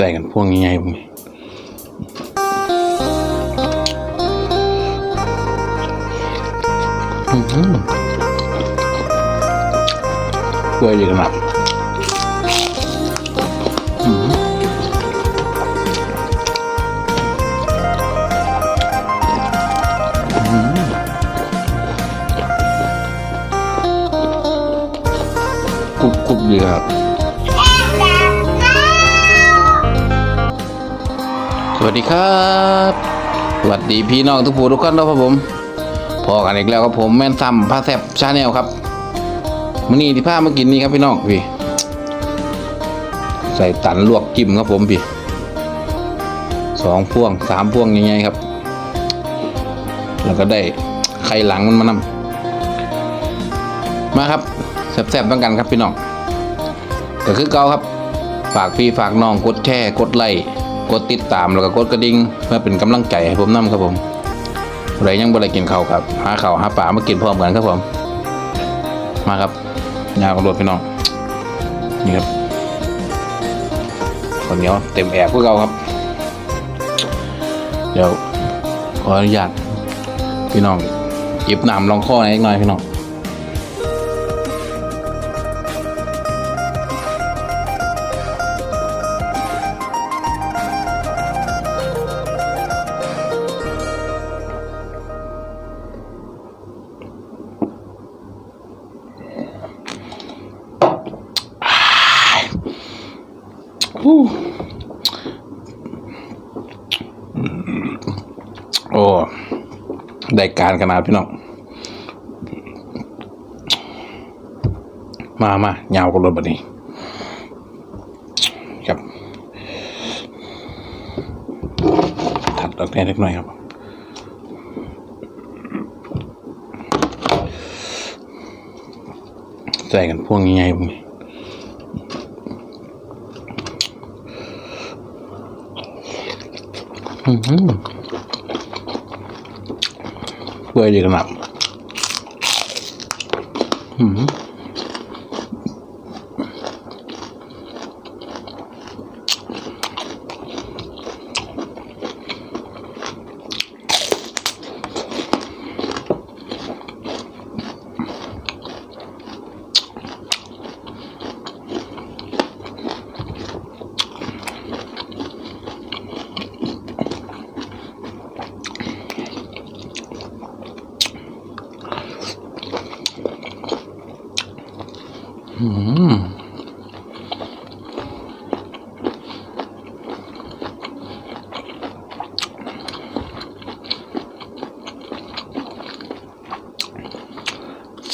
ใส่กันพวกนี้ไงพวกนี้อื้ออกล้วยดีขนาดอื้อหืออื้อหือกรุบกรุบดีครั สวัสดีครับสวัสดีพี่น้องทุกผู้ทุกคนนะครับผมพอกันอีกแล้วครับผมแม่นซ้ำพาแซบชาแนลครับมื้อนี้ที่พามากินนี่ครับพี่น้องพี่ ใส่ตันลวกจิ้มครับผมพี่สองพวงสามพวงยังไงครับ แล้วก็ได้ไข่หลังมันมานำมาครับแซบๆต้องกันครับพี่น้องก็คือเก่าครับ ฝากพี่ฝากน้องกดแชร์กดไลค์ กดติดตามแล้วก็กดกระดิ่งเพื่อเป็นกำลังใจให้ผมนํครับผมใครยังบ่ได้กินข้าวครับ หาข้าวหาปลามากินพร้อมกันครับผม มาครับยาวกับรถพี่น้องนี่ครับคนเหนียวเต็มแอบพวกเราครับ เดี๋ยวขออนุญาตพี่น้องจิบน้ำลองข้อหน่อยอีกหน่อยพี่น้อง โอ้ได้การขนาดพี่น้อง มามายาวกว่ารถบัดนี้ครับถัดออกแค่เล็กน้อยครับใส่กันพวกนี้ไงพวกนี้ อื้อหือกล้วยดีขนาดอืม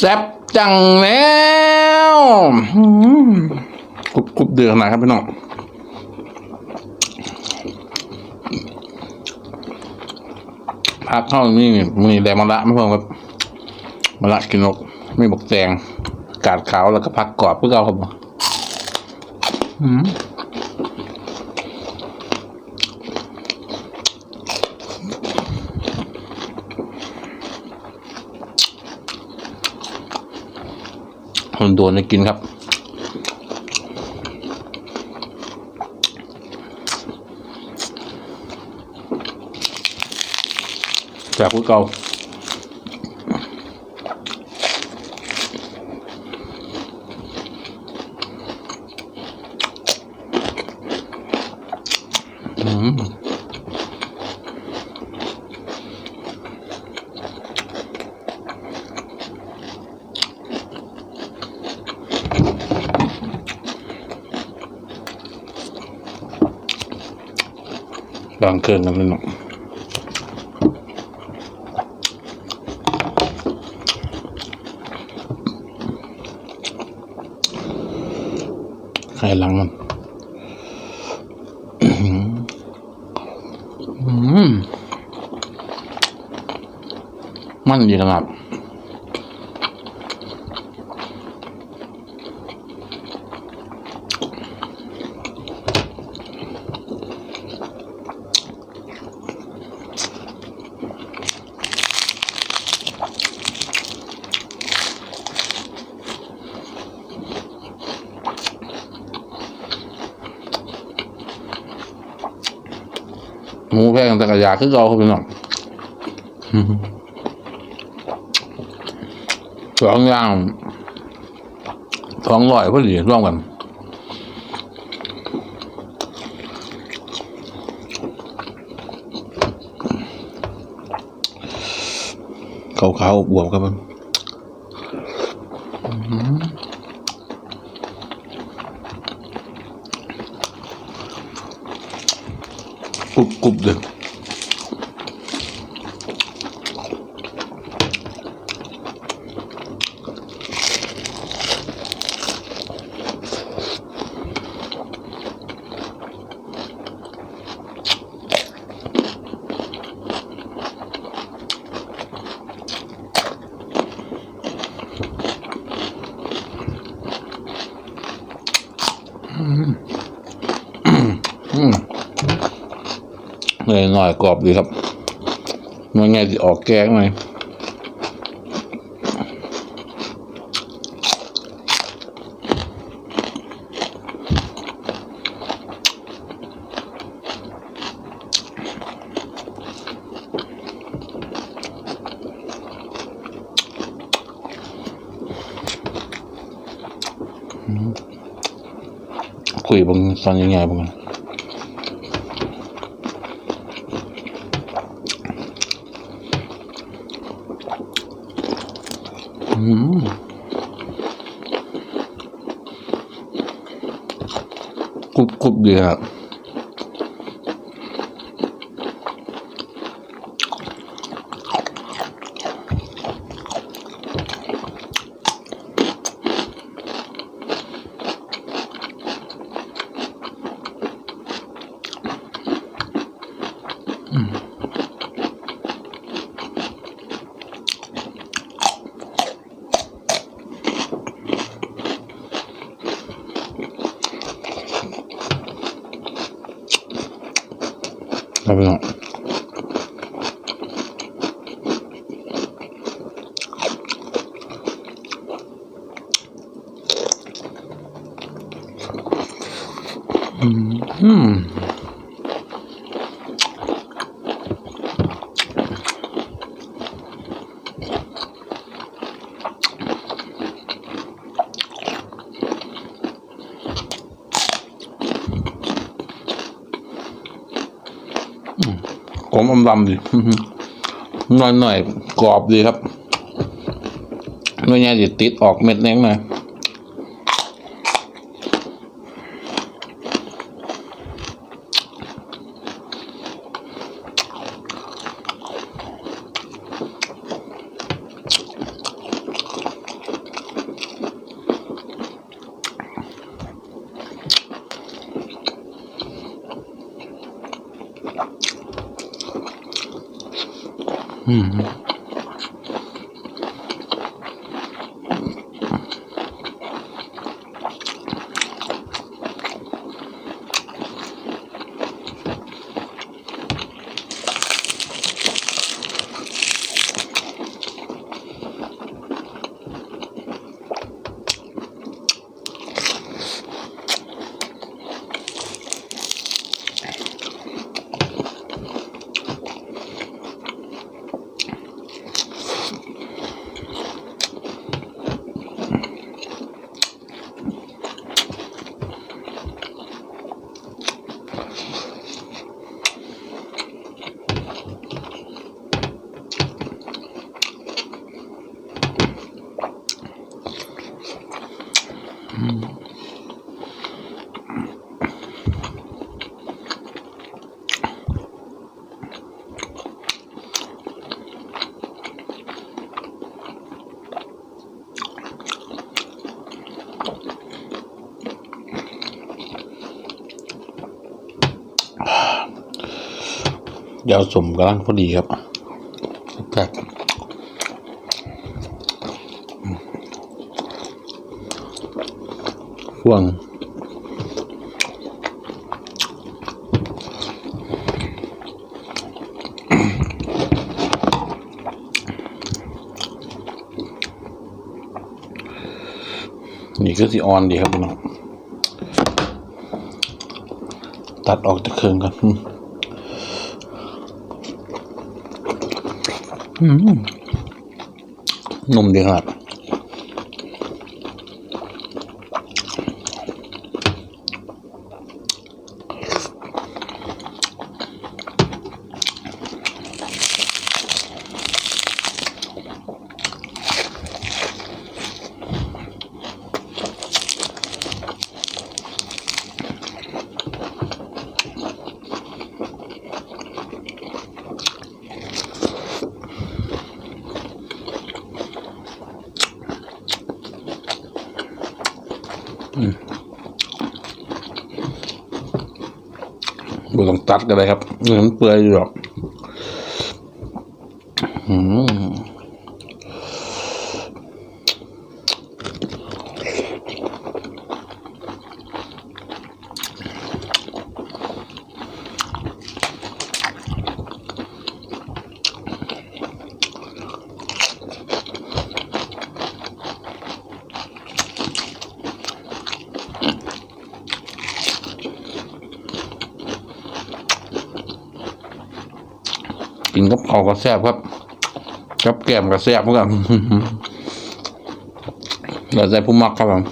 ซ่บจังแล้วอื้อหือกรุบกรุบเดือดขนาดครับพี่น้อง พักเข้านี่มีแดงมะละไม่เพิ่มครับมะละกินนกไม่บอกแดงกาดขาวแล้วก็พักกรอบพวกเราครับอืม โดนจะกินครับ จากพวกเรา บางเครื่องกันเลยเนาะไข่หลังมันอื้อหืออืมมันดีขนาด หมูแพงแต่กระยาคือเราครับพี่น้องสองอย่างสองร้อยพอดีร่วมกันขาวๆบวมครับมัน กรุบกรุบเลย หน่อยหน่อยกรอบดีครับมันไงจะออกแกงไหมคุยบางตอนยังไงบาง กรุบ กรุบดีครับครับพี่น้องอืม ผมอมลำดีหน่อยหน่อยๆกรอบดีครับไม่ง่ายจะติดออกเม็ดแน่งหน่อย ยาวสมกำลังพอดีครับครับฟ่วงนี่ก็สิออนดีครับพี่น้องตัดออกจากเครื่องกัน อืม นุ่มดีครับ บุ ตัดกันเลยครับเนื้อมันเปื่อยอยู่หรอกอืม กินกับข้าก็แซ่บครับกับแก้มก็แซ่บเหมือนกันแล้วใจผู้มักครับผม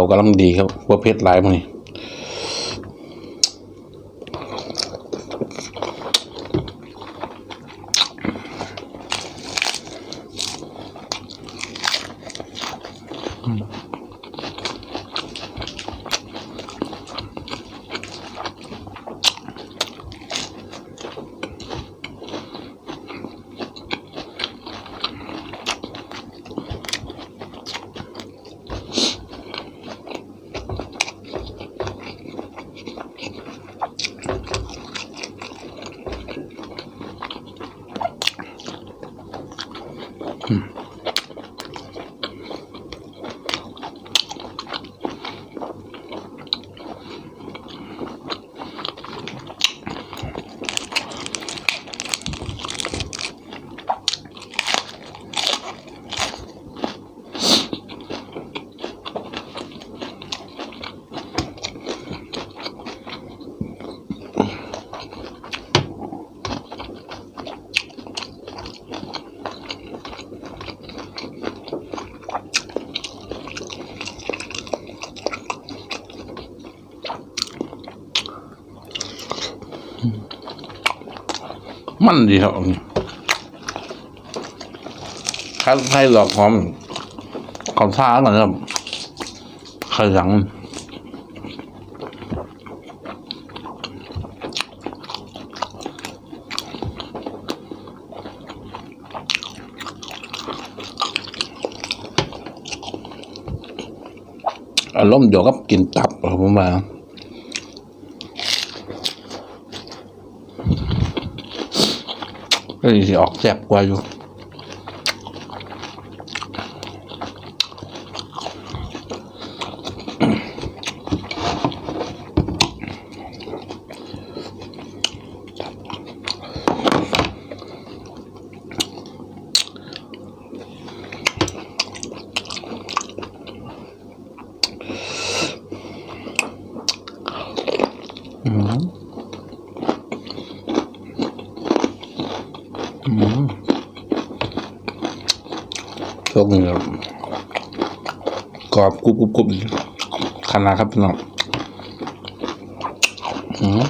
แจ่วกำลังดีครับว่าเผ็ดหลายมั้งนี่ Sachen. มันดีครับอันนี้ข้าวไข่หลอกหอมข้าวท่าก่อนครับข่หลังอารมณ์เดียวกับกินตับอะผมว่า ก็สิออกแสบกว่าอยู่ กนี่ครักรอบกุบกรุบกรุบขนาดครับพี่น้องอืม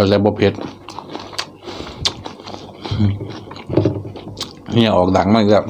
เอาแล้วบ่เผ็ดเนี่ยออกดังมากครับ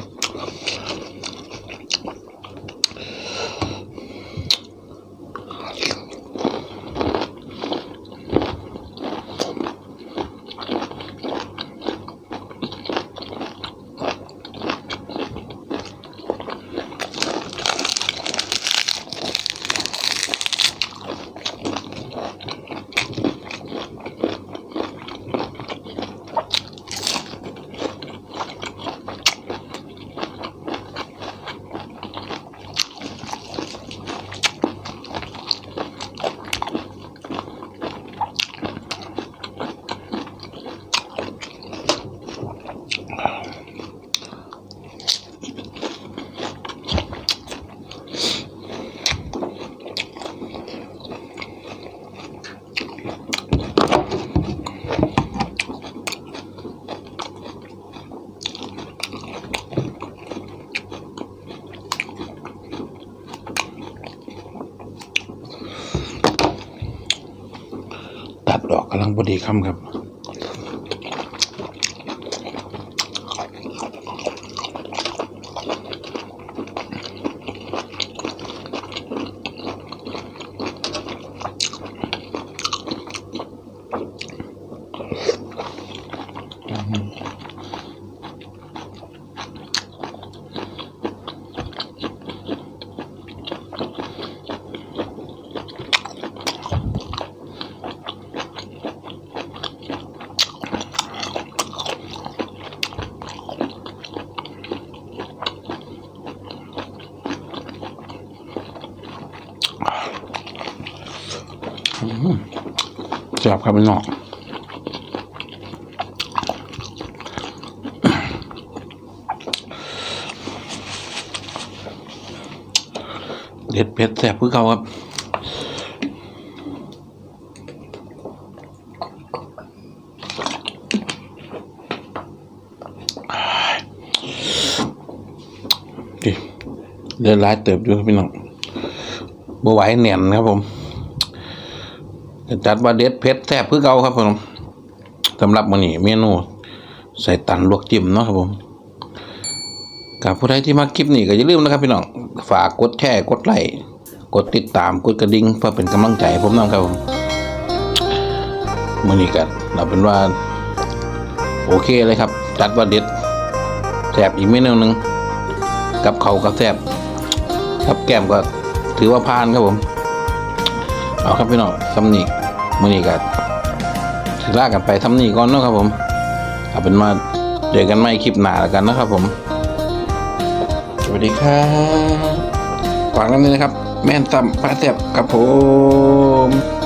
ตัดดอกกำลังพอดีคำครับ แซ่บครับพี่น้อง เด็ดเผ็ดแซ่บคือเขาครับดิเดินร้ายเติบอยู่พี่น้องบ่ไหวแน่นครับผม จัดว่าเด็ดเผ็ดแซ่บคือเก่าครับผมสำหรับมื้อนี้เมนู ใส่ตันลวกจิ้มเนาะครับผมกับผู้ใดที่มาคลิปนี้ก็อย่าลืมนะครับพี่น้อง ฝากกดแชร์กดไลค์กดติดตามกดกระดิ่งเพื่อเป็นกำลังใจผมนำครับผมมื้อนี้ก็เราเป็นว่า โอเคเลยครับ จัดว่าเด็ดแซ่บอีกเมนูหนึงกับเขากับแซ่บกับแก้มก็ถือว่าผ่านครับผม เอาครับพี่น้องทำนี่มือนี้ก็สิลากันไปทำนี่ก่อนเนาะครับผม เอาเป็นมาเจอกันใหม่คลิปหน้าแล้วกันนะครับผม สวัสดีครับ ฝากกันเลยนะครับ แม่นตำพระแซ่บครับผม